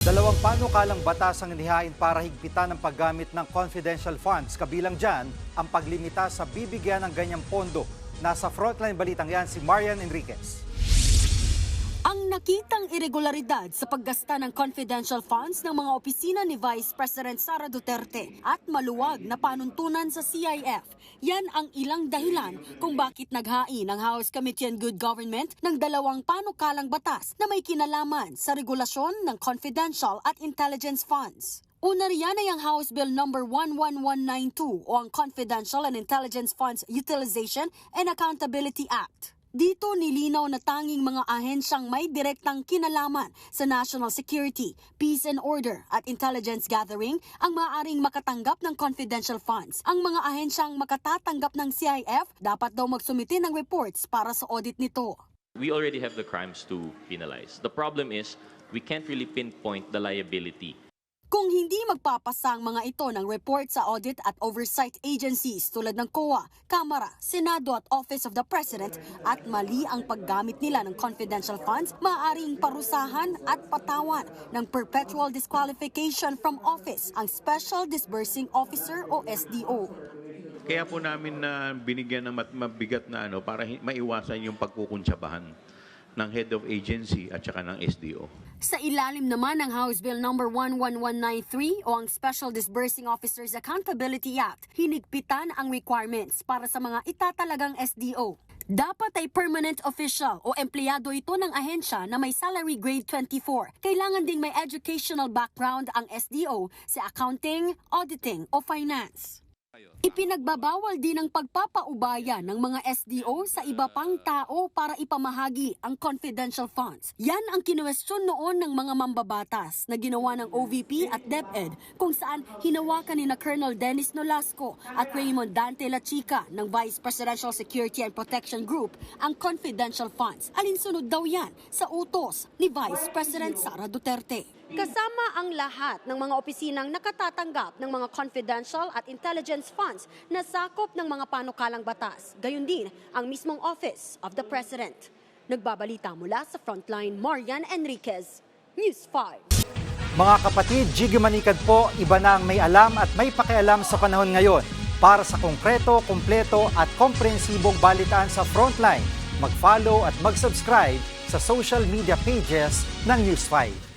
Dalawang panukalang batas ang inihain para higpitan ang paggamit ng confidential funds. Kabilang dyan ang paglimita sa bibigyan ng ganyang pondo. Nasa frontline balitang yan si Marian Enriquez. Ang nakitang irregularidad sa paggasta ng confidential funds ng mga opisina ni Vice President Sara Duterte at maluwag na panuntunan sa CIF. Yan ang ilang dahilan kung bakit naghain ang House Committee on Good Government ng dalawang panukalang batas na may kinalaman sa regulasyon ng confidential at intelligence funds. Una riyan ay ang House Bill number 11192 o ang Confidential and Intelligence Funds Utilization and Accountability Act. Dito nilinaw na tanging mga ahensyang may direktang kinalaman sa national security, peace and order at intelligence gathering ang maaaring makatanggap ng confidential funds. Ang mga ahensyang makatatanggap ng CIF dapat daw magsumite ng reports para sa audit nito. we already have the crimes to penalize. The problem is we can't really pinpoint the liability. Kung hindi magpapasa ang mga ito ng report sa audit at oversight agencies tulad ng COA, Kamara, Senado at Office of the President at mali ang paggamit nila ng confidential funds, maaaring parusahan at patawan ng perpetual disqualification from office ang Special Disbursing Officer o SDO. Kaya po namin na binigyan ng mabigat na ano para maiwasan yung pagkukunsyabahan ng head of agency at saka ng SDO. Sa ilalim naman ng House Bill number 11193 o ang Special Disbursing Officers Accountability Act, hinigpitan ang requirements para sa mga itatalagang SDO. Dapat ay permanent official o empleyado ito ng ahensya na may salary grade 24. Kailangan ding may educational background ang SDO sa accounting, auditing o finance. Ipinagbabawal din ang pagpapaubaya ng mga SDO sa iba pang tao para ipamahagi ang confidential funds. Yan ang kinuwestiyon noon ng mga mambabatas na ginawa ng OVP at DepEd kung saan hinawakan ni na Colonel Dennis Nolasco at Raymond Dante La Chica ng Vice Presidential Security and Protection Group ang confidential funds. Alinsunod daw yan sa utos ni Vice President Sara Duterte. Kasama ang lahat ng mga opisinang nakatatanggap ng mga confidential at intelligence funds na sakop ng mga panukalang batas. Gayun din ang mismong Office of the President. Nagbabalita mula sa Frontline, Marian Enriquez, News 5. Mga kapatid, Jiggy Manikad po, iba na ang may alam at may pakialam sa panahon ngayon. Para sa konkreto, kumpleto at komprehensibong balitaan sa Frontline, mag-follow at mag-subscribe sa social media pages ng News 5.